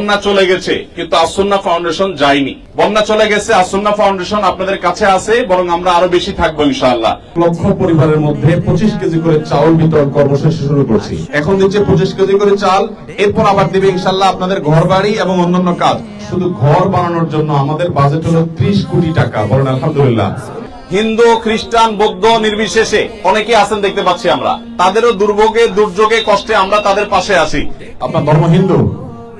বন্যা চলে গেছে কিন্তু আসন্না ফাউন্ডেশন যায়নি। বন্যা চলে গেছে আসন্না ফাউন্ডেশন আপনাদের কাছে আছে বরং আমরা আরও বেশি থাকব ইনশাআল্লাহ। লক্ষ পরিবারের মধ্যে পঁচিশ কেজি করে চাউল বিতরণ কর্মসূচি শুরু করছি। এখন দিচ্ছে পঁচিশ কেজি করে চাল এরপর আবার দিবে ইনশাল্লাহ আপনাদের ঘর বাড়ি এবং অন্যান্য কাজ। শুধু ঘর বানানোর জন্য আমাদের বাজেট হলো ত্রিশ কোটি টাকা বলেন আলহামদুলিল্লাহ। হিন্দু খ্রিস্টান বৌদ্ধ নির্বিশেষে অনেকে আছেন দেখতে পাচ্ছি আমরা। তাদেরও দুর্ভোগে দুর্যোগে কষ্টে আমরা তাদের পাশে আছি। আপনার ধর্ম হিন্দু?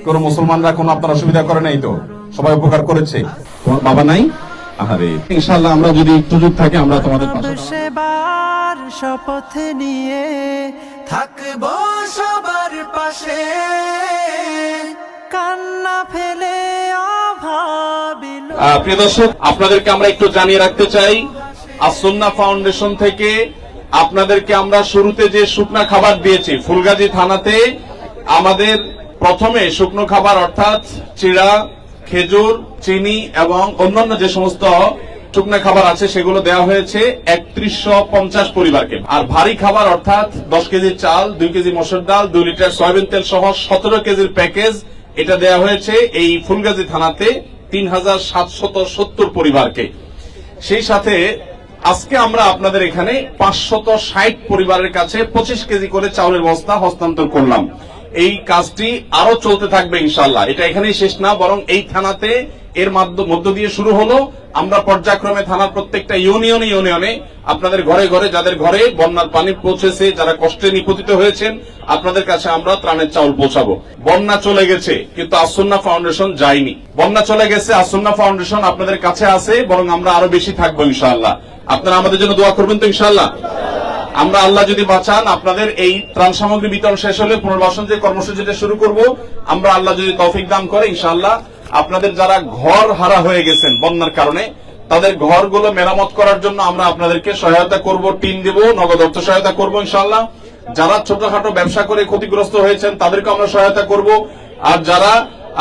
কোন মুসলমানরা কোনো আপনার অসুবিধা করে নাই তো? সবাই উপকার করেছে। তোমার বাবা নাই? আহারে। ইনশাল্লাহ আমরা যদি সুযোগ থাকে আমরা তোমাদের পাশে সেবার শপথ নিয়ে থাকব সবার পাশে। কান্না ফেলে অভাবিল প্রিয় দর্শক আপনাদেরকে আমরা একটু জানিয়ে রাখতে চাই আসন্না ফাউন্ডেশন থেকে আপনাদেরকে আমরা শুরুতে যে শুকনা খাবার দিয়েছি ফুলগাজী থানাতে আমাদের প্রথমে শুকনো খাবার অর্থাৎ চিড়া, খেজুর, চিনি এবং অন্যান্য যে সমস্ত শুকনো খাবার আছে সেগুলো দেওয়া হয়েছে একত্রিশশো পরিবারকে। আর ভারী খাবার অর্থাৎ দশ কেজি চাল, দুই কেজি মসুর ডাল, দুই লিটার সয়াবিন তেল সহ সতেরো কেজির প্যাকেজ এটা দেওয়া হয়েছে এই ফুলগাজী থানাতে তিন হাজার পরিবারকে। সেই সাথে আজকে আমরা আপনাদের এখানে পাঁচশত ষাট পরিবারের কাছে পঁচিশ কেজি করে চাউলের বস্তা হস্তান্তর করলাম। এই কাজটি আরও চলতে থাকবে ইনশাল্লাহ এটা এখানেই শেষ না, বরং এই থানাতে এর মধ্য দিয়ে শুরু হলো। আমরা পর্যায়ক্রমে থানার প্রত্যেকটা ইউনিয়নে ইউনিয়নে আপনাদের ঘরে ঘরে, যাদের ঘরে বন্যার পানি পৌঁছেছে, যারা কষ্টে নিপতিত হয়েছেন, আপনাদের কাছে আমরা ত্রাণের চাউল পৌঁছাবো। বন্যা চলে গেছে, কিন্তু আসন্না ফাউন্ডেশন যায়নি। বন্যা চলে গেছে, আসন্না ফাউন্ডেশন আপনাদের কাছে আছে, বরং আমরা আরও বেশি থাকব ইনশাআল্লাহ। আপনারা আমাদের জন্য দোয়া করবেন তো ইনশাআল্লাহ? আমরা আল্লাহ যদি বাঁচান, আপনাদের এই ত্রাণ সামগ্রী বিতরণ শেষ হলে পুনর্বাসন যে কর্মসূচিটা শুরু করব, আমরা আল্লাহ যদি তৌফিক দান করে, ইনশাআল্লাহ আপনাদের যারা ঘর হারা হয়ে গেছেন বন্যার কারণে, তাদের ঘরগুলো মেরামত করার জন্য আমরা আপনাদেরকে সহায়তা করব টিম দেব, নগদ অর্থ সহায়তা করব, ইনশাআল্লাহ। যারা ছোটখাটো ব্যবসা করে ক্ষতিগ্রস্ত হয়েছেন, তাদেরকে আমরা সহায়তা করব। আর যারা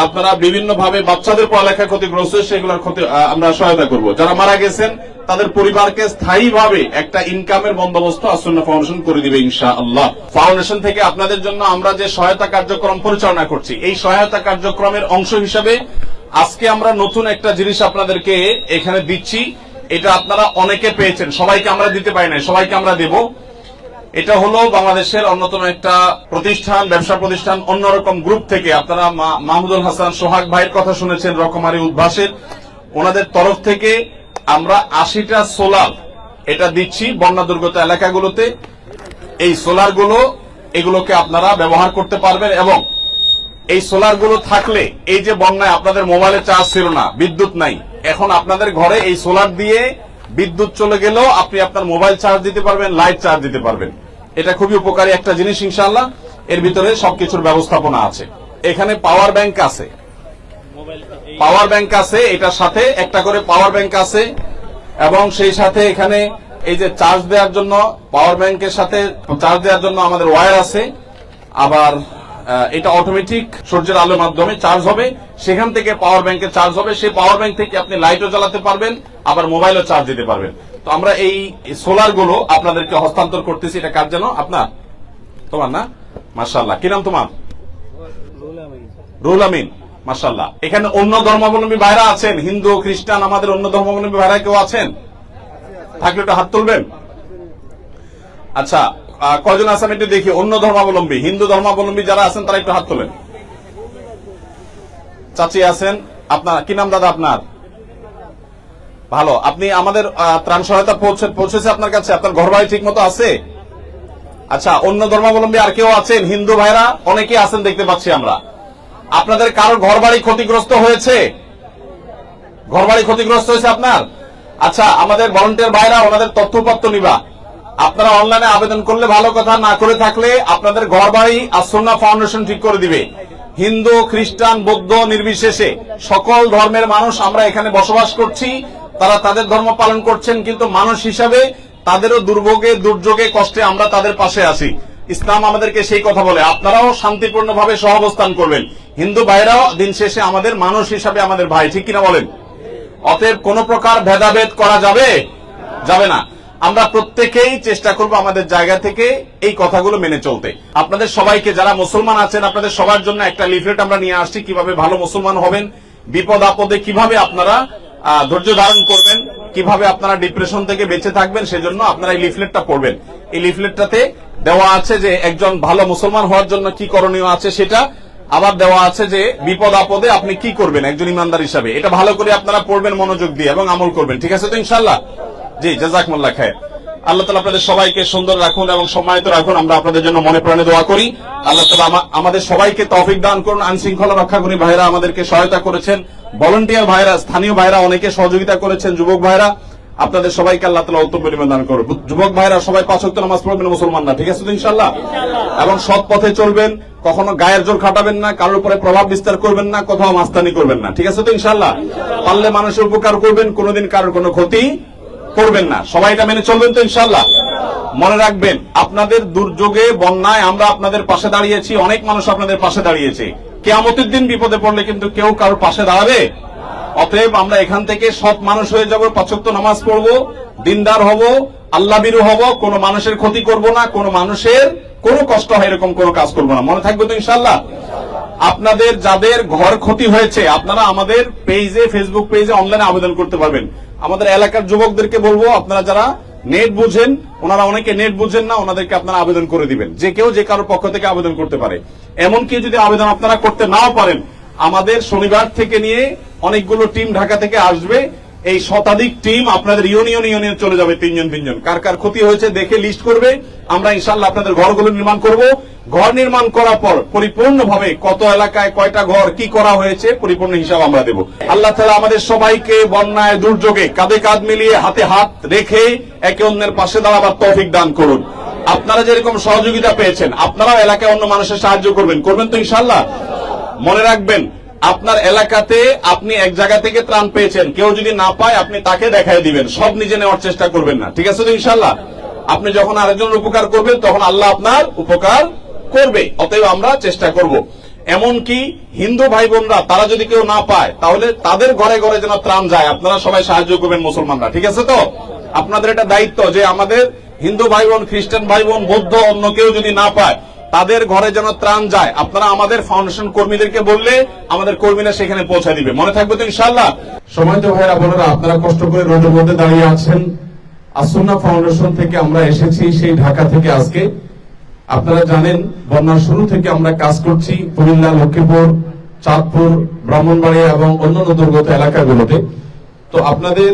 আপনারা বিভিন্ন ভাবে বাচ্চাদের পড়ালেখা ক্ষতিগ্রস্ত, সেগুলোর ক্ষতি আমরা সহায়তা করব। যারা মারা গেছেন, তাদের পরিবারকে স্থায়ীভাবে একটা ইনকামের বন্দোবস্ত আসন্ন ফাউন্ডেশন করে দিবে ইনশা আল্লাহ ফাউন্ডেশন থেকে আপনাদের জন্য আমরা যে সহায়তা কার্যক্রম পরিচালনা করছি, এই সহায়তা কার্যক্রমের অংশ হিসাবে আজকে আমরা নতুন একটা জিনিস আপনাদেরকে এখানে দিচ্ছি। এটা আপনারা অনেকে পেয়েছেন, সবাইকে আমরা দিতে পারি না সবাইকে আমরা দেব। এটা হলো বাংলাদেশের অন্যতম একটা প্রতিষ্ঠান, ব্যবসা প্রতিষ্ঠান, অন্যরকম গ্রুপ থেকে। আপনারা মাহমুদুল হাসান সোহাগ ভাইয়ের কথা শুনেছেন, রকমারি উদ্ভাসের। ওনাদের তরফ থেকে আমরা আশিটা সোলার এটা দিচ্ছি বন্যা দুর্গত এলাকাগুলোতে। এই সোলারগুলো, এগুলোকে আপনারা ব্যবহার করতে পারবেন এবং এই সোলারগুলো থাকলে, এই যে বন্যায় আপনাদের মোবাইলে চার্জ ছিল না, বিদ্যুৎ নাই, এখন আপনাদের ঘরে এই সোলার দিয়ে বিদ্যুৎ চলে গেলেও আপনি আপনার মোবাইল চার্জ দিতে পারবেন, লাইট চার্জ দিতে পারবেন। এটা খুবই উপকারী একটা জিনিস ইনশাল্লাহ এর ভিতরে সবকিছুর ব্যবস্থাপনা আছে। এখানে পাওয়ার ব্যাংক আছে। পাওয়ার ব্যাংক আছে, এটার সাথে একটা করে পাওয়ার ব্যাংক আছে। এবং সেই সাথে এখানে এই যে চার্জ দেওয়ার জন্য পাওয়ার ব্যাংকের সাথে চার্জ দেওয়ার জন্য আমাদের ওয়্যার আছে। আবার এটা অটোমেটিক সূর্যের আলোর মাধ্যমে চার্জ হবে। সেখান থেকে পাওয়ার ব্যাংকে চার্জ হবে। সেই পাওয়ার ব্যাংক থেকে আপনি লাইটও জ্বালাতে পারবেন, আবার মোবাইলও চার্জ দিতে পারবেন। তো আমরা এই সোলারগুলো আপনাদেরকে হস্তান্তর করতেছি, এটা কার যেন আপনার? তোমার না? মার্শাল্লাহ কি নাম তোমার? রুহুল আমিন। মাসাল্লাহ এখানে অন্য ধর্মাবলম্বী ভাইরা আছেন? হিন্দু, খ্রিস্টান, আমাদের অন্য ধর্মাবলম্বী ভাইরা কেউ আছেন? থাকলে একটু হাত তুলবেন। আচ্ছা আহ, কয়জন আছেন একটু দেখি অন্য ধর্মাবলম্বী হিন্দু ধর্মাবলম্বী যারা আছেন তারা একটু হাত তোলেন। চাচি আছেন আপনার কি নাম দাদা আপনার? ভালো আপনি আমাদের ত্রাণ সহায়তা পৌঁছে পৌঁছেছে আপনার কাছে আপনার ঘর বাড়ি ঠিক মতো আছে? আচ্ছা অন্য ধর্মাবলম্বী আর কেউ আছেন? হিন্দু ভাইরা অনেকে আছেন দেখতে পাচ্ছি আমরা। আপনাদের কারও ঘর বাড়ি ক্ষতিগ্রস্ত হয়েছে? ঘর বাড়ি ক্ষতিগ্রস্ত হয়েছে আপনার? আচ্ছা আমাদের ভলেন্টিয়ার ভাইরা ওনাদের তথ্যপত্র নিবা। আপনারা অনলাইনে আবেদন করলে ভালো কথা, না করে থাকলে আপনাদের ঘর বাড়ি আসন্না ফাউন্ডেশন ঠিক করে দিবে। হিন্দু, খ্রিস্টান, বৌদ্ধ নির্বিশেষে সকল ধর্মের মানুষ আমরা এখানে বসবাস করছি। তারা তাদের ধর্ম পালন করছেন, কিন্তু মানুষ হিসাবে তাদেরও দুর্ভোগে, দুর্যোগে, কষ্টে আমরা তাদের পাশে আছি। ইসলাম আমাদেরকে সেই কথা বলে, আপনারাও শান্তিপূর্ণভাবে সহাবস্থান করবেন। হিন্দু ভাইরাও দিন শেষে আমাদের মানুষ হিসাবে আমাদের ভাই, ঠিক কিনা বলেন? অতএব কোন প্রকার ভেদাভেদ করা যাবে? যাবে না। আমরা প্রত্যেকেই চেষ্টা করব আমাদের জায়গা থেকে এই কথাগুলো মেনে চলতে। আপনাদের সবাইকে, যারা মুসলমান আছেন, আপনাদের সবার জন্য একটা লিফলেট আমরা নিয়ে আসছি, কীভাবে ভালো মুসলমান হবেন, বিপদ আপদে কীভাবে আপনারা ধৈর্য ধারণ করবেন, কীভাবে আপনারা ডিপ্রেশন থেকে বেঁচে থাকবেন, সেজন্য আপনারা এই লিফলেটটা পড়বেন। এই লিফলেটটাতে দেওয়া আছে যে, একজন ভালো মুসলমান হওয়ার জন্য কি করণীয় আছে সেটা, আবার দেওয়া আছে যে, বিপদ আপদে আপনি কি করবেন, একজন ইমানদার হিসাবে। এটা ভালো করে আপনারা পড়বেন, মনোযোগ দিয়ে এবং আমল করবেন। ঠিক আছে তো ইনশাল্লাহ জি জাজাকমুল্লাহ খায় আল্লাহ তালা আপনাদের সবাইকে সুন্দর রাখুন এবং সম্মানিত রাখুন। আমরা আপনাদের জন্য মনে প্রাণে দোয়া করি। আল্লাহ তালা আমাদের সবাইকে তৌফিক দান করুন। আইন শৃঙ্খলা রক্ষা করি। ভাইরা আমাদেরকে সহায়তা করেছেন। ভলেন্টিয়ার ভাইরা স্থানীয় ভাইরা অনেকে সহযোগিতা করেছেন। যুবক ভাইরা আপনাদের সবাইকে আল্লাহ তালা উত্তম পরিমাণ দান করুন। যুবক ভাইরা সবাই পাঁচ ওয়াক্ত নামাজ পড়বেন মুসলমানরা ঠিক আছে তো ইনশাল্লাহ এবং সৎ পথে চলবেন কখনো গায়ের জোর খাটাবেন না কারোর উপরে প্রভাব বিস্তার করবেন না কোথাও মাস্তানি করবেন না ঠিক আছে তো ইনশাল্লাহ পারলে মানুষের উপকার করবেন কোনোদিন কারোর কোনো ক্ষতি করবেন না। সবাই এটা মেনে চলবেন তো ইনশাল্লাহ মনে রাখবেন, আপনাদের দুর্যোগে, বন্যায় আমরা আপনাদের পাশে দাঁড়িয়েছি, অনেক মানুষ আপনাদের পাশে দাঁড়িয়েছে। কেয়ামতের দিন বিপদে পড়লে কিন্তু কেউ কারোর পাশে দাঁড়াবে। অতএব আমরা এখান থেকে সৎ মানুষ হয়ে যাব, পাঁচক্ত নামাজ পড়ব, দিনদার হব আল্লাহ বিরু হব, কোন মানুষের ক্ষতি করব না, কোন মানুষের কোনো কষ্ট হয় এরকম কোনো কাজ করব না। মনে থাকবে তো ইনশাল্লাহ আপনাদের যাদের ঘর ক্ষতি হয়েছে, আপনারা আমাদের পেজে ফেসবুক পেজে অনলাইনে আবেদন করতে পারবেন। আমাদের এলাকার যুবকদেরকে বলব, আপনারা যারা নেট বুঝেন, ওনারা অনেকে নেট বুঝেন না, ওনাদেরকে আপনারা আবেদন করে দিবেন। যে কেউ যে কারোর পক্ষ থেকে আবেদন করতে পারে। এমনকি যদি আবেদন আপনারা করতে নাও পারেন, আমাদের শনিবার থেকে নিয়ে অনেকগুলো টিম ঢাকা থেকে আসবে। এই শতাধিক টিম আপনাদের ইউনিয়ন ইউনিয়ন চলে যাবে, তিনজন তিনজন। কার কার ক্ষতি হয়েছে দেখে লিস্ট করবে। আমরা ইনশাল্লাহ আপনাদের ঘরগুলো নির্মাণ করব। ঘর নির্মাণ করার পর পরিপূর্ণভাবে কত এলাকায় কয়টা ঘর, কি করা হয়েছে, পরিপূর্ণ হিসাব আমরা দেব। আল্লাহ তালা আমাদের সবাইকে বন্যায়, দুর্যোগে কাঁধে কাঁধ মিলিয়ে হাতে হাত রেখে একে অন্যের পাশে দাঁড়াবার তৌফিক দান করুন। আপনারা যেরকম সহযোগিতা পেয়েছেন, আপনারাও এলাকায় অন্য মানুষের সাহায্য করবেন। করবেন তো ইনশাল্লাহ মনে রাখবেন, আপনার এলাকাতে আপনি এক জায়গা থেকে ত্রাণ পেয়েছেন। কেউ যদি না পায়, আপনি তাকে দেখায় দিবেন। সব নিজে নেওয়ার চেষ্টা করবেন না। ঠিক আছে তো ইনশাল্লাহ আপনি যখন আরেকজনের উপকার করবেন, তখন আল্লাহ আপনার উপকার করবে, অতএব আমরা চেষ্টা করব। এমনকি হিন্দু ভাই বোনরা তারা যদি কেউ না পায়, তাহলে তাদের ঘরে ঘরে যেন ত্রাণ যায়। আপনারা সবাই সাহায্য করবেন মুসলমানরা, ঠিক আছে তো? আপনাদের এটা দায়িত্ব যে আমাদের হিন্দু ভাই বোন খ্রিস্টান ভাই বোন বৌদ্ধ, অন্য কেউ যদি না পায়, তাদের ঘরে যেন ত্রাণ যায়। আপনারা আমাদের ফাউন্ডেশন কর্মীদেরকে বললে আমাদের কর্মীরা সেখানে পৌঁছে দিবে। মনে থাকবে তো ইনশাল্লাহ সময় তো ভাইরা বোনেরা, আপনারা কষ্ট করে রোডের মধ্যে দাঁড়িয়ে আছেন। আসন্না ফাউন্ডেশন থেকে আমরা এসেছি, সেই ঢাকা থেকে আজকে। আপনারা জানেন, বন্যার শুরু থেকে আমরা কাজ করছি কুমিল্লা, লক্ষ্মীপুর, চাঁদপুর, ব্রাহ্মণবাড়িয়া এবং অন্যান্য দুর্গত এলাকাগুলোতে। তো আপনাদের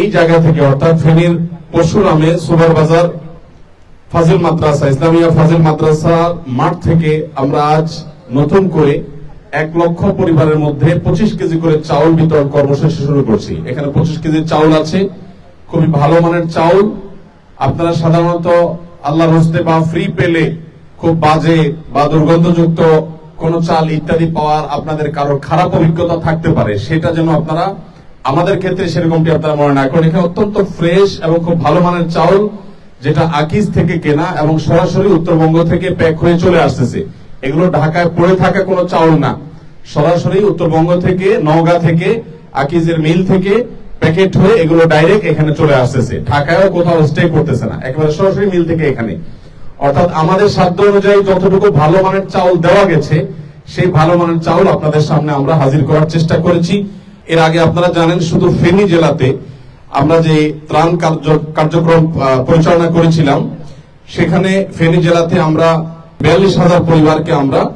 এই জায়গা থেকে, অর্থাৎ ফেনীর পরশুরামে সুপার বাজার, ফাজিল মাদ্রাসা, ইসলামিয়া ফাজিল মাদ্রাসা মাঠ থেকে আমরা আজ নতুন করে এক লক্ষ পরিবারের মধ্যে পঁচিশ কেজি করে চাউল বিতরণ কর্মসূচি শুরু করছি। এখানে পঁচিশ কেজি চাউল আছে, খুবই ভালো মানের চাউল। আপনারা সাধারণত আল্লাহর হস্তে বা ফ্রি পেলে খুব বাজে বা দুর্গন্ধযুক্ত কোন চাল ইত্যাদি পাওয়ার আপনাদের কারোর খারাপ অভিজ্ঞতা থাকতে পারে, সেটা যেন আপনারা আমাদের ক্ষেত্রে সেরকমটি আপনারা মনে না করেন। এখানে অত্যন্ত ফ্রেশ এবং খুব ভালো মানের চাউল, যেটা আকিজ থেকে কেনা এবং সরাসরি উত্তরবঙ্গ থেকে প্যাক হয়ে চলে আসতেছে। এগুলো ঢাকায় পড়ে থাকা কোনো চাউল না। সরাসরি উত্তরবঙ্গ থেকে, নওগাঁ থেকে, আকিজের মিল থেকে প্যাকেট হয়ে এগুলো ডাইরেক্ট এখানে চলে আসতেছে। ঢাকায়ও কোথাও স্টে করতেছে না। একেবারে সরাসরি মিল থেকে এখানে। অর্থাৎ আমাদের সাধ্য অনুযায়ী যতটুকু ভালো মানের চাউল দেওয়া গেছে, সেই ভালো মানের চাউল আপনাদের সামনে আমরা হাজির করার চেষ্টা করেছি। এর আগে আপনারা জানেন, শুধু ফেনী জেলাতে আমরা যে ত্রাণ কার্য- কার্যক্রম পরিচালনা করেছিলাম, সেখানে ফেনী জেলাতে আমরা বিয়াল্লিশ হাজার পরিবারকে আমরা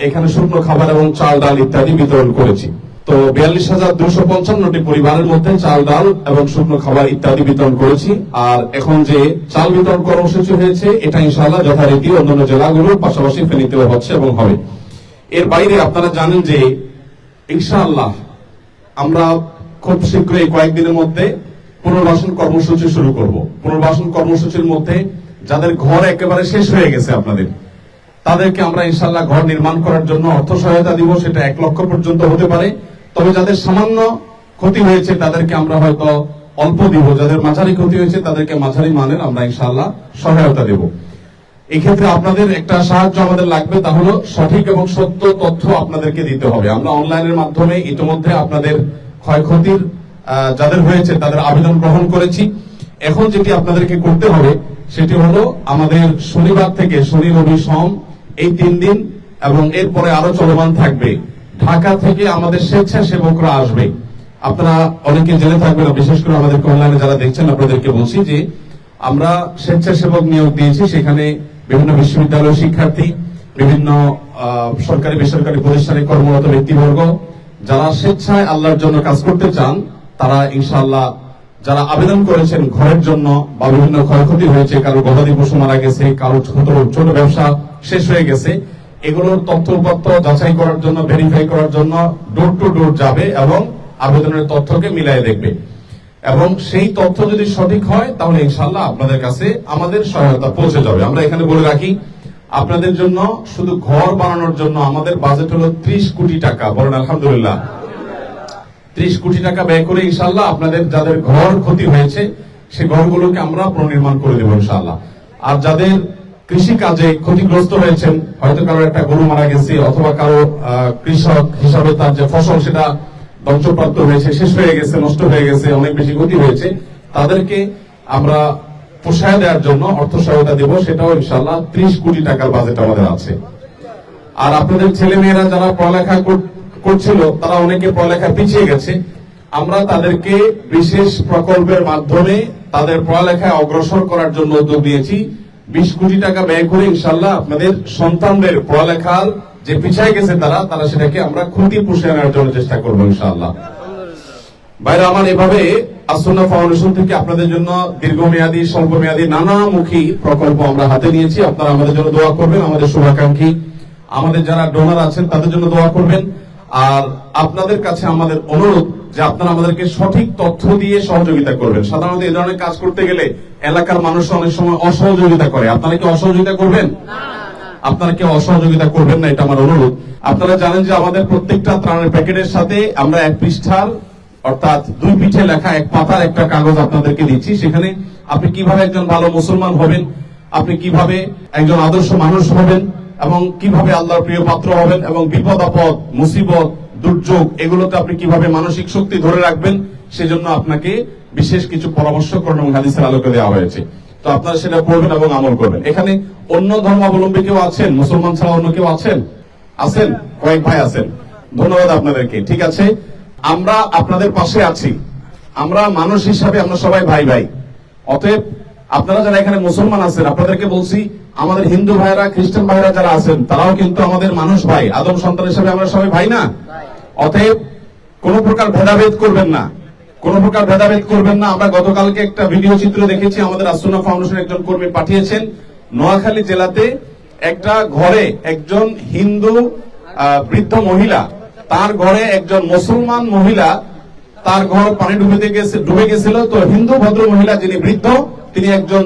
এখানে শুকনো খাবার এবং চাল, ডাল ইত্যাদি বিতরণ করেছি। তো বিয়াল্লিশ হাজার দুশো পঞ্চান্নটি পরিবারের মধ্যে চাল, ডাল এবং শুকনো খাবার ইত্যাদি বিতরণ করেছি। আর এখন যে চাল বিতরণ কর্মসূচি হয়েছে, এটা ইনশাআল্লাহ যথারীতি অন্যান্য জেলাগুলোর পাশাপাশি ফেনীতেও হচ্ছে এবং হবে। এর বাইরে আপনারা জানেন যে ইনশাআল্লাহ আমরা খুব শীঘ্রই কয়েকদিনের মধ্যে পুনর্বাসন কর্মসূচি শুরু করব। পুনর্বাসন কর্মসূচির মধ্যে যাদের ঘর একেবারে শেষ হয়ে গেছে আপনাদের, তাদেরকে আমরা ইনশাল্লাহ ঘর নির্মাণ করার জন্য অর্থ সহায়তা দিব। সেটা এক লক্ষ পর্যন্ত হতে পারে। তবে যাদের সামান্য ক্ষতি হয়েছে, তাদেরকে আমরা হয়তো অল্প দিব। যাদের মাঝারি ক্ষতি হয়েছে, তাদেরকে মাঝারি মানের আমরা ইনশাল্লাহ সহায়তা দেব। এক্ষেত্রে আপনাদের একটা সাহায্য আমাদের লাগবে, তা হলো সঠিক এবং সত্য তথ্য আপনাদেরকে দিতে হবে। আমরা অনলাইনের মাধ্যমে ইতিমধ্যে আপনাদের ক্ষয়ক্ষতির যাদের হয়েছে, তাদের আবেদন গ্রহণ করেছি। এখন যেটি আপনাদেরকে করতে হবে, সেটি হলো আমাদের শনিবার থেকে শনি রবি সোম এই তিন দিন এবং এরপরে আরও চলমান থাকবে। ঢাকা থেকে আমাদের স্বেচ্ছাসেবকরা আসবে। আপনারা অনেকে জেনে থাকবেন বিশেষ করে আমাদের অনলাইনে যারা দেখছেন, আপনাদেরকে বলছি যে আমরা স্বেচ্ছাসেবক নিয়োগ দিয়েছি। সেখানে বিভিন্ন বিশ্ববিদ্যালয়ের শিক্ষার্থী, বিভিন্ন সরকারি, বেসরকারি প্রতিষ্ঠানে কর্মরত ব্যক্তিবর্গ, যারা স্বেচ্ছায় আল্লাহর জন্য কাজ করতে চান, তারা ইনশাআল্লাহ যারা আবেদন করেছেন ঘরের জন্য বা বিভিন্ন ক্ষয়ক্ষতি হয়েছে, কারও গবাদি পশু মারা গেছে, কারও ছোট ছোট ব্যবসা শেষ হয়ে গেছে এগুলোর তথ্য উপাত্ত যাচাই করার জন্য ভেরিফাই করার জন্য ডোর টু ডোর যাবে এবং আবেদনের তথ্যকে মিলাই দেখবে। এবং সেই তথ্য যদি সঠিক হয়, তাহলে ইনশাল্লাহ আপনাদের কাছে আমাদের সহায়তা পৌঁছে যাবে। আমরা এখানে বলে রাখি, আপনাদের জন্য শুধু ঘর বানানোর জন্য আমাদের বাজেট হলো ত্রিশ কোটি টাকা। বলেন আলহামদুলিল্লাহ। ত্রিশ কোটি টাকা ব্যয় করে ইনশাল্লাহ আপনাদের যাদের ঘর ক্ষতি হয়েছে সেই ঘরগুলোকে আমরা পুনর্নির্মাণ করে দেবো ইনশাল্লাহ আর যাদের কৃষি কাজে ক্ষতিগ্রস্ত হয়েছেন, হয়তো কারও একটা গরু মারা গেছে অথবা কারও কৃষক হিসাবে তার যে ফসল সেটা ধ্বংসপ্রাপ্ত হয়েছে, শেষ হয়ে গেছে, নষ্ট হয়ে গেছে, অনেক বেশি ক্ষতি হয়েছে। তাদেরকে আমরা পোষায় দেওয়ার জন্য অর্থ সহায়তা দেবো, সেটাও ইনশাল্লাহ ত্রিশ কোটি টাকার বাজেট আমাদের আছে। আর আপনাদের ছেলে মেয়েরা যারা পড়ালেখা কর- করছিল, তারা অনেকে পড়ালেখা পিছিয়ে গেছে। আমরা তাদেরকে বিশেষ প্রকল্পের মাধ্যমে তাদের পড়ালেখায় অগ্রসর করার জন্য উদ্যোগ নিয়েছি। বিশ কোটি টাকা ব্যয় করে ইনশাল্লাহ আপনাদের সন্তানদের পড়ালেখার যে পিছিয়ে গেছে তারা তারা সেটাকে আমরা ক্ষতি পুষে আনার জন্য চেষ্টা করব ইনশাল্লাহ বাইরে আমার এভাবে আসন্না ফাউন্ডেশন থেকে আপনাদের জন্য দীর্ঘমেয়াদী, স্বল্পমেয়াদী নানামুখী প্রকল্প আমরা হাতে নিয়েছি। আপনারা আমাদের জন্য দোয়া করবেন, আমাদের শুভাকাঙ্ক্ষী, আমাদের যারা ডোনার আছেন তাদের জন্য দোয়া করবেন। আর আপনাদের কাছে আমাদের অনুরোধ যে আপনারা আমাদেরকে সঠিক তথ্য দিয়ে সহযোগিতা করবেন। সাধারণত এই ধরনের কাজ করতে গেলে এলাকার মানুষ অনেক সময় অসহযোগিতা করে। আপনারা কি অসহযোগিতা করবেন? আপনারা কেউ অসহযোগিতা করবেন না? এটা আমার অনুরোধ। আপনারা জানেন যে আমাদের প্রত্যেকটা ত্রাণের প্যাকেটের সাথে আমরা এক পৃষ্ঠার অর্থাৎ দুই পিঠে লেখা এক পাতার একটা কাগজ আপনাদেরকে দিচ্ছি। সেখানে আপনি কীভাবে একজন ভালো মুসলমান হবেন আপনি কীভাবে একজন আদর্শ মানুষ হবেন এবং কীভাবে আল্লাহর প্রিয় পাত্র হবেন এবং বিপদ আপদ মুসিবত দুর্যোগ এগুলোতে আপনি কীভাবে মানসিক শক্তি ধরে রাখবেন সেজন্য আপনাকে বিশেষ কিছু পরামর্শ করণ এবং হাদিসের আলোকে দেওয়া হয়েছে। তো আপনারা সেটা পড়বেন এবং আমল করবেন। এখানে অন্য ধর্মাবলম্বী কেউ আছেন? মুসলমান ছাড়া অন্য কেউ আছেন? আছেন? কয়েক ভাই আছেন। ধন্যবাদ আপনাদেরকে। ঠিক আছে? আমরা আপনাদের পাশে আছি। আমরা মানুষ হিসাবে আমরা সবাই ভাই ভাই। অতএব আপনারা যারা এখানে মুসলমান আছেন, আপনাদেরকে বলছি, আমাদের হিন্দু ভাইরা খ্রিস্টান ভাইরা যারা আছেন, তারাও কিন্তু আমাদের মানুষ ভাই। আদম সন্তান হিসাবে আমরা সবাই ভাই না? অতএব কোন প্রকার ভেদাভেদ করবেন না। কোন প্রকার ভেদাভেদ করবেন না। আমরা গতকালকে একটা ভিডিও চিত্র দেখেছি, আমাদের আসুনা ফাউন্ডেশন একজন কর্মী পাঠিয়েছেন। নোয়াখালী জেলাতে একটা ঘরে একজন হিন্দু বৃদ্ধ মহিলা, তার ঘরে একজন মুসলমান মহিলা, তার ঘর পানি ডুবে গেছে, ডুবে গেছিল। তো হিন্দু ভদ্র মহিলা যিনি বৃদ্ধ, তিনি একজন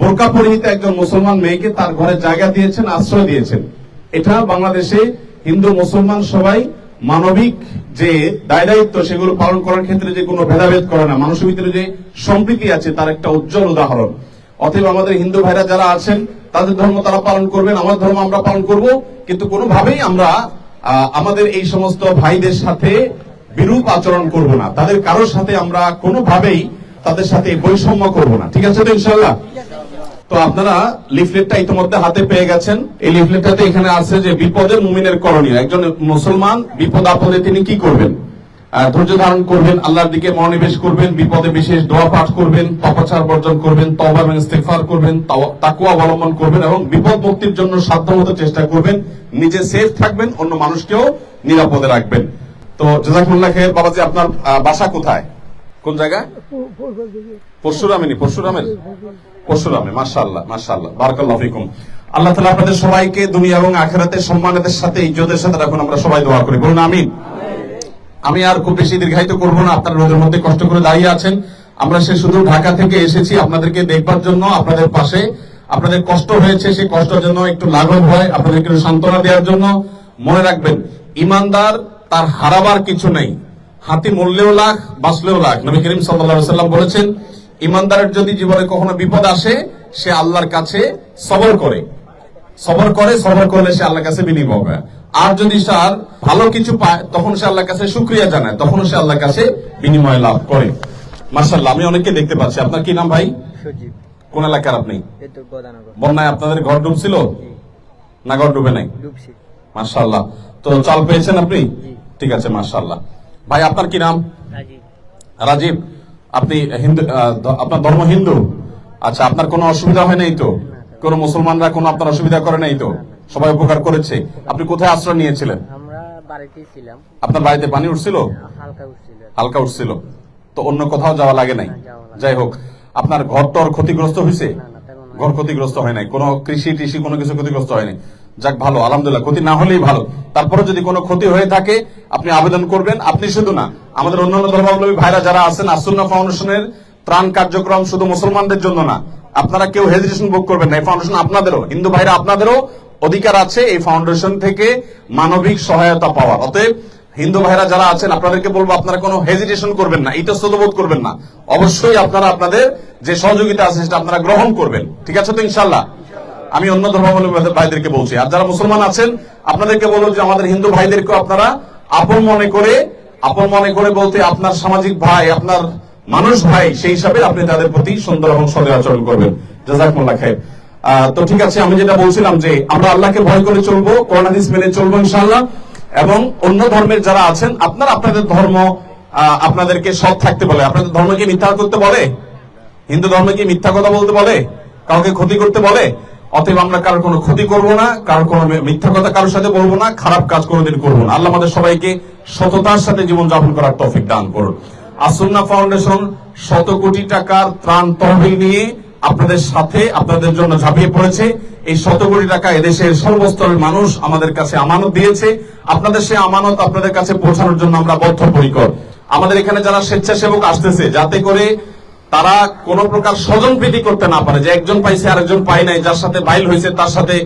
বোরকা পরিহিত একজন মুসলমান মেয়েকে তার ঘরে জায়গা দিয়েছেন, আশ্রয় দিয়েছেন। এটা বাংলাদেশে হিন্দু, মুসলমান সবাই মানবিক যে দায় দায়িত্ব সেগুলো পালন করার ক্ষেত্রে যে কোনো ভেদাভেদ করে না। মানুষের ভিতরে যে সম্প্রীতি আছে তার একটা উজ্জ্বল উদাহরণ। অতএব আমাদের হিন্দু ভাইরা যারা আছেন, তাদের ধর্ম তারা পালন করবেন, আমার ধর্ম আমরা পালন করব। কিন্তু কোনোভাবেই আমরা আমাদের এই সমস্ত ভাইদের সাথে বিরূপ আচরণ করব না। তাদের কারোর সাথে আমরা কোনোভাবেই তাদের সাথে বৈষম্য করব না। ঠিক আছে তো ইনশাল্লাহ তো আপনারা লিফলেটটা ইতিমধ্যে হাতে পেয়ে গেছেন। এই লিফলেটটাতে এখানে আছে যে বিপদের মুমিনের করণীয় একজন মুসলমান বিপদ আপদে তিনি কি করবেন? ধৈর্য ধারণ করবেন আল্লাহর দিকে মনোনিবেশ করবেন বিপদে বিশেষ দোয়া পাঠ করবেন তপাচার বর্জন করবেন তওবা এবং ইস্তেগফার করবেন তাকওয়া অবলম্বন করবেন এবং বিপদ মুক্তির জন্য সাধ্যমতো চেষ্টা করবেন। নিজে সেফ থাকবেন অন্য মানুষকেও নিরাপদে রাখবেন। তো জাজাকুল্লাহ খের বাবাজি আপনার বাসা কোথায়? কোন জায়গায়? পরশুরামিনী পরশুরামের? পরশুরামে মাশাআল্লাহ মাশাআল্লাহ, বারাকাল্লাহু ফিকুম। আল্লাহ তাআলা আপনাদের সবাইকে দুনিয়া এবং আখিরাতে সম্মানের সাথে, ইজ্জতের সাথে রাখুন, আমরা সবাই দোয়া করি। বলুন, আমিন। আমি আর খুব বেশি দীর্ঘায়িত করব না, আপনারা রোদের মধ্যে কষ্ট করে দাঁড়িয়ে আছেন। আমরা সে শুধু ঢাকা থেকে এসেছি আপনাদেরকে দেখবার জন্য, আপনাদের পাশে। আপনাদের কষ্ট হয়েছে, সেই কষ্টের জন্য একটু লাঘব হয় আপনাদেরকে সান্ত্বনা দেওয়ার জন্য। মনে রাখবেন, ইমানদার তার হারাবার কিছু নেই। হাতি মরলেও লাখ, বাঁচলেও লাখ। নবী করিম সাল্লাল্লাহু সাল্লাম বলেছেন ইমানদারের যদি জীবনে কখনো বিপদ আসে সে আল্লাহর কাছে সবর করে। সবর করে সবর করলে সে আল্লাহর কাছে বিনিময় পায় আর যদি তার ভালো কিছু পায় তখন সে আল্লাহর কাছে শুক্রিয়া জানায় তখন সে আল্লাহর কাছে বিনিময় লাভ করে। মার্শাল্লাহ আমি অনেককে দেখতে পাচ্ছি। আপনার কি নাম ভাই? কোন এলাকার আপনি? বন্যায় আপনাদের ঘর ডুবছিল? না ঘর ডুবে নাই? মার্শাল্লাহ তো চাল পেয়েছেন আপনি? ঠিক আছে মার্শাল্লাহ ভাই আপনার কি নাম? রাজি রাজীব। আপনি হিন্দু আপনার ধর্ম হিন্দু? আচ্ছা আপনার কোনো অসুবিধা হয় নাই তো? কোন মুসলমানরা কোনো আপনার অসুবিধা করে নাই তো? সবাই উপকার করেছে? আপনি কোথায় আশ্রয় নিয়েছিলেন? আপনার বাড়িতে পানি উঠছিল? হালকা উঠছিল। তো অন্য কোথাও যাওয়া লাগে নাই? যাই হোক আপনার ঘর টর ক্ষতিগ্রস্ত হয়েছে। ঘর ক্ষতিগ্রস্ত হয় নাই? কোনো কৃষি টিসি কোনো কিছু ক্ষতিগ্রস্ত হয়নি যাক ভালো, আলহামদুলিল্লাহ, ক্ষতি না হলেই ভালো। তারপরে যদি কোনো ক্ষতি হয়ে থাকে, আপনি আবেদন করবেন। আপনি শুধু না, আমাদের অন্যান্য ধর্মাবলম্বী ভাইরা যারা আছেন, আসুন্না ফাউন্ডেশনের ত্রাণ কার্যক্রম শুধু মুসলমানদের জন্য না, আপনারা কেউ হেজিটেশন বুক করবেন না। এই ফাউন্ডেশন আপনাদেরও, হিন্দু ভাইরা আপনাদেরও অধিকার আছে এই ফাউন্ডেশন থেকে মানবিক সহায়তা পাওয়ার। অতএব হিন্দু ভাইরা যারা আছেন, আপনাদেরকে বলব, আপনারা কোনো হেজিটেশন করবেন না এটা ইতস্তবোধ করবেন না। অবশ্যই আপনারা আপনাদের যে সহযোগিতা আছে, সেটা আপনারা গ্রহণ করবেন। ঠিক আছে তো ইনশাল্লাহ আমি অন্য ধর্মাবলম্বী ভাইদেরকে বলছি। আর যারা মুসলমান আছেন, আপনাদেরকে বলব যে আমাদের হিন্দু ভাইদেরকে আপনারা আপন মনে করে, আপন মনে করে বলতে আপনার সামাজিক ভাই, আপনার মানুষ ভাই, সেই হিসাবে আপনি তাদের প্রতি সুন্দর এবং সদয় আচরণ করবেন। জাজাকুল্লাহ খায়ের তো ঠিক আছে, আমি যেটা বলছিলাম যে আমরা আল্লাহকে ভয় করে চলবো, কোরআন মেনে চলবো ইনশাআল্লাহ, এবং অন্য ধর্মের যারা আছেন, আপনারা আপনাদের ধর্ম আপনাদেরকে সৎ থাকতে বলে। আপনাদের ধর্মকে মিথ্যা করতে বলে? হিন্দু ধর্মে কি মিথ্যা কথা বলতে বলে? কাউকে ক্ষতি করতে বলে? অতএব আমরা কারোর কোনো ক্ষতি করব না, কারোর কোনো মিথ্যা কথা কারোর সাথে বলব না, খারাপ কাজ কোনোদিন করব না। আল্লাহ আমাদের সবাইকে সততার সাথে জীবন যাপন করার তৌফিক দান করুন। আসুন্না ফাউন্ডেশন শত কোটি টাকার ত্রাণ তহবিল নিয়ে আপনাদের সাথে, আপনাদের জন্য ঝাঁপিয়ে পড়েছে। এই শত কোটি টাকা এদেশের সর্বস্তরের মানুষ আমাদের কাছে আমানত দিয়েছে। আপনাদের সে আমানত আপনাদের কাছে পৌঁছানোর জন্য আমরা বদ্ধপরিকর। আমাদের এখানে যারা স্বেচ্ছাসেবক আসতেছে, যাতে করে তারা কোন প্রকার স্বজন প্রীতি করতে না পারে। যে একজন পাইছে, আরেকজন পাই নাই, যার সাথে বাইল হয়েছে, তার সাথে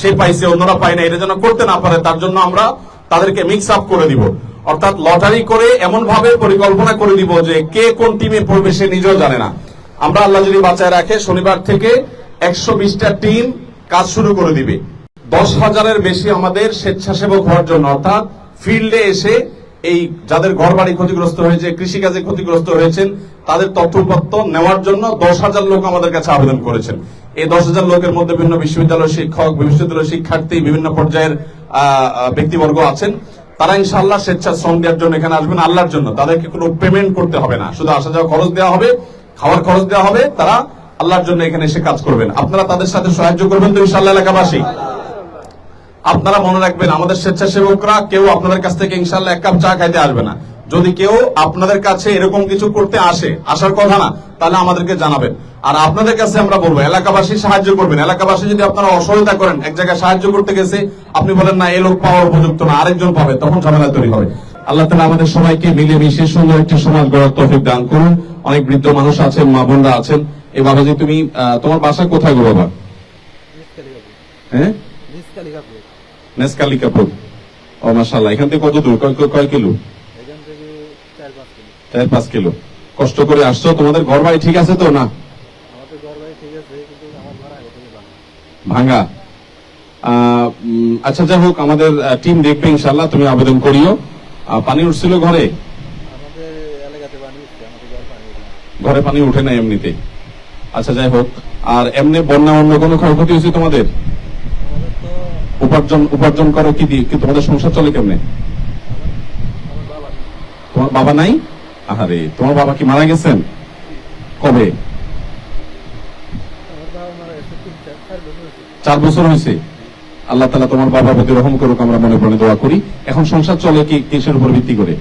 সে পাইছে, অন্যরা পায় না এটা যেন করতে না পারে, তার জন্য আমরা তাদেরকে মিক্স আপ করে দিব। অর্থাৎ লটারি করে এমন ভাবে পরিকল্পনা করে দিব যে কে কোন টিমে পড়বে সে নিজেও জানে না। আমরা আল্লাহ যদি বাঁচায় রাখে, শনিবার থেকে একশো বিশটা টিম কাজ শুরু করে দিবে। দশ হাজারের বেশি আমাদের স্বেচ্ছাসেবক হওয়ার জন্য, অর্থাৎ ফিল্ডে এসে এই যাদের ঘর বাড়ি ক্ষতিগ্রস্ত হয়েছে, কৃষিকাজে ক্ষতিগ্রস্ত হয়েছেন, তাদের তথ্যপত্র নেওয়ার জন্য দশ হাজার লোক আমাদের কাছে আবেদন করেছেন। এই দশ হাজার লোকের মধ্যে বিভিন্ন বিশ্ববিদ্যালয়ের শিক্ষক, বিশ্ববিদ্যালয়ের শিক্ষার্থী, বিভিন্ন পর্যায়ের ব্যক্তিবর্গ আছেন। তারা ইনশাআল্লাহ স্বেচ্ছাশ্রম দেওয়ার জন্য এখানে আসবেন। আল্লাহর জন্য। তাদেরকে কোনো পেমেন্ট করতে হবে না। শুধু আসা যাওয়া খরচ দেওয়া হবে, খাওয়ার খরচ দেওয়া হবে, তারা আল্লাহর জন্য এখানে এসে কাজ করবেন। আপনারা তাদের সাথে সাহায্য করবেন তো ইনশাআল্লাহ এলাকাবাসী। আপনারা মনে রাখবেন আমাদের স্বেচ্ছাসেবকরা কেউ আপনাদের কাছ থেকে ইনশাল্লাহ এক কাপ চা খাইতে আসবে না। যদি কেউ আপনাদের কাছে এরকম কিছু করতে আসে আসার কথা না তাহলে আমাদেরকে জানাবেন। আর আপনাদের কাছে আমরা বলব এলাকাবাসী সাহায্য করবেন। এলাকাবাসী যদি আপনারা অসহায়তা করেন এক জায়গায় সাহায্য করতে গেছে আপনি বলেন না এ লোক পাওয়ার উপযুক্ত না আরেকজন পাবে তখন ঝামেলা তৈরি হবে। আল্লাহ তালা আমাদের সবাইকে মিলেমিশে সুন্দর একটি সমাজ গড়ার তৌফিক দান করুন। অনেক বৃদ্ধ মানুষ আছেন মা বোনরা আছেন। এই বাবাজি তুমি তোমার বাসা কোথায় গো বাবা? হ্যাঁ? নেসকালিকাপুর ও মাসাল্লাহ এখান থেকে কত দূর? কয় কয়- কিলো? চার পাঁচ কিলো। কষ্ট করে আসছো? তোমাদের ঘর বাড়ি ঠিক আছে তো না? ভাঙ্গা আচ্ছা যাই হোক আমাদের টিম দেখবে ইনশাল্লাহ তুমি আবেদন করিও। পানি উঠছিল ঘরে? ঘর পানি উঠে না এমনিতে। আচ্ছা যাই হোক আর এমনি বন্যা অন্য কোনো ক্ষয়ক্ষতি হয়েছে তোমাদের? উপার্জন উপার্জন করো কি দিয়ে? কি তোমাদের সংসার চলে কেমনে? তোমার বাবা নাই? আহারে, তোমার বাবা কি মারা গেছেন? কবে? চার বছর হয়েছে। আল্লাহ তালা তোমার বাবা প্রতি রহম করুক, আমরা মনে প্রাণে দোয়া করি। এখন সংসার চলে কি কিসের উপর ভিত্তি করে?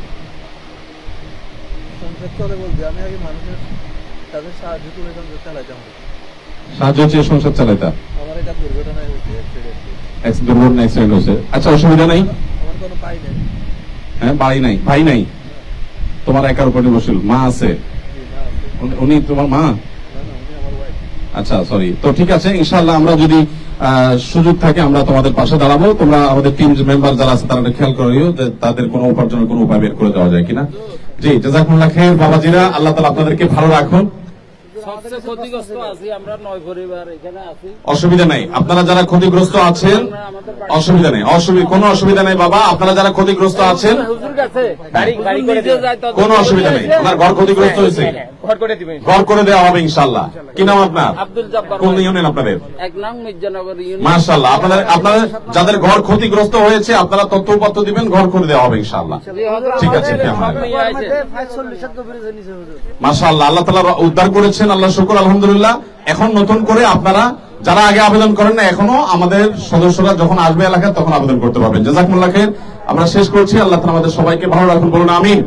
সংসার চলে বলতে আমি আগে মানুষের তাদের সাহায্য করে চালাইতাম সাহায্য চেয়ে সংসার চালাইতা দুর্ঘটনা অ্যাক্সিডেন্ট হয়েছে আচ্ছা অসুবিধা নাই? কোনো হ্যাঁ বাড়ি নাই? ভাই নাই? তোমার একার উপর নির্ভরশীল। মা আছে? জি, না আছে। উনি- উনি তোমার মা? না না উনি আমার ওয়াইফ আচ্ছা সরি তো ঠিক আছে ইনশাল্লাহ আমরা যদি সুযোগ থাকে আমরা তোমাদের পাশে দাঁড়াবো। তোমরা আমাদের টিম মেম্বার যারা আছে তারা খেয়াল করিও যে তাদের কোনো উপার্জনের কোনো উপায় বের করে দেওয়া যায় কিনা। জি জাজাকুল্লাহ খের বাবাজিরা আল্লাহ তালা আপনাদেরকে ভালো রাখুন। অসুবিধা নাই। আপনারা যারা ক্ষতিগ্রস্ত আছেন অসুবিধা নেই। অসুবিধা কোনো অসুবিধা নেই বাবা। আপনারা যারা ক্ষতিগ্রস্ত আছেন কোনো অসুবিধা নেই। আপনার ঘর ক্ষতিগ্রস্ত হয়েছে। ঘর করে দিবেন। ঘর করে দেওয়া হবে ইনশাল্লাহ কি নাম আপনার? কোন ইউনিয়ন আপনাদের? এক নং মির্জানগর ইউনিয়ন। মাশাল্লাহ আপনাদের আপনাদের যাদের ঘর ক্ষতিগ্রস্ত হয়েছে আপনারা তথ্য উপাত্ত দিবেন ঘর করে দেওয়া হবে ইনশাল্লাহ ঠিক আছে। মাশাআল্লাহ আল্লাহ তালা উদ্ধার করেছেন আল্লাহ শুকুর, আলহামদুলিল্লাহ। এখন নতুন করে আপনারা যারা আগে আবেদন করেন না এখনও আমাদের সদস্যরা যখন আসবে এলাকায় তখন আবেদন করতে পারবেন। জাজাকুল্লাহ খের আমরা শেষ করছি। আল্লাহ আমাদের সবাইকে ভালো রাখুন, বলুন আমিন।